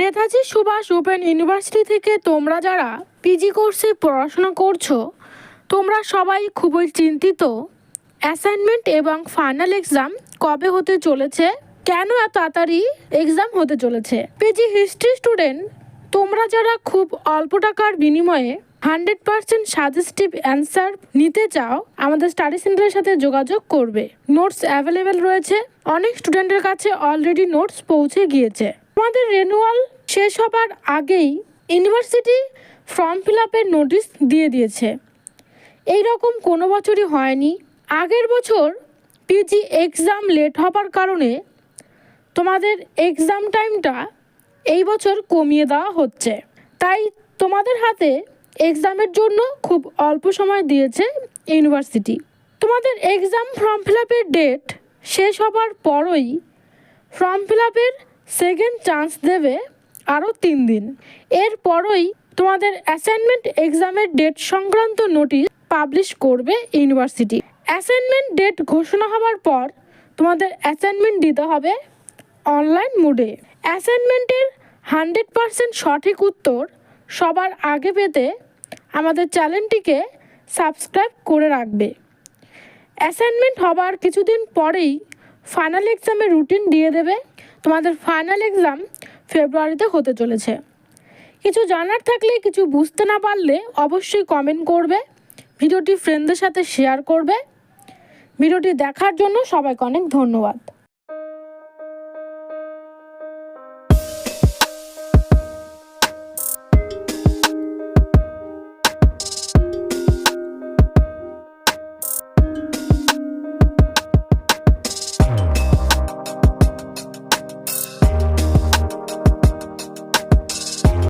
Netaji, Subhash open university থেকে তোমরা যারা পিজি কোর্সে পড়াশোনা করছ, তোমরা সবাই খুবই চিন্তিত। অ্যাসাইনমেন্ট এবং ফাইনাল এক্সাম কবে হতে চলেছে? কেন এত তাড়াতাড়ি এক্সাম হতে চলেছে? পিজি হিস্ট্রি স্টুডেন্ট তোমরা যারা খুব অল্প টাকার বিনিময়ে হান্ড্রেড পার্সেন্ট সাজেস্টিভ অ্যান্সার নিতে চাও, আমাদের স্টাডি সেন্টারের সাথে যোগাযোগ করবে। নোটস অ্যাভেলেবেল রয়েছে। অনেক স্টুডেন্টের কাছে অলরেডি নোটস পৌঁছে গিয়েছে। আমাদের রেনুয়াল শেষ হবার আগেই ইউনিভার্সিটি ফর্ম ফিল আপের নোটিশ দিয়ে দিয়েছে। এই রকম কোনো বছরই হয়নি। আগের বছর পিজি এক্সাম লেট হবার কারণে তোমাদের এক্সাম টাইমটা এই বছর কমিয়ে দেওয়া হচ্ছে। তাই তোমাদের হাতে এক্সামের জন্য খুব অল্প সময় দিয়েছে ইউনিভার্সিটি তোমাদের এক্সাম ফর্ম ফিল আপের ডেট শেষ হবার পরই ফর্ম ফিল আপের সেকেন্ড চান্স দেবে আরও তিন দিন। এরপরই তোমাদের অ্যাসাইনমেন্ট এক্সামের ডেট সংক্রান্ত নোটিশ পাবলিশ করবে ইউনিভার্সিটি। অ্যাসাইনমেন্ট ডেট ঘোষণা হওয়ার পর তোমাদের অ্যাসাইনমেন্ট দিতে হবে অনলাইন মোডে। অ্যাসাইনমেন্টের হান্ড্রেড পারসেন্ট সঠিক উত্তর সবার আগে পেতে আমাদের চ্যানেলটিকে সাবস্ক্রাইব করে রাখবে। অ্যাসাইনমেন্ট হবার কিছুদিন পরেই ফাইনাল এক্সামের রুটিন দিয়ে দেবে। তোমাদের ফাইনাল এক্সাম ফেব্রুয়ারিতে হতে চলেছে। কিছু জানার থাকলে, কিছু বুঝতে না পারলে অবশ্যই কমেন্ট করবে, ভিডিওটি ফ্রেন্ডদের সাথে শেয়ার করবে। ভিডিওটি দেখার জন্য সবাইকে অনেক ধন্যবাদ।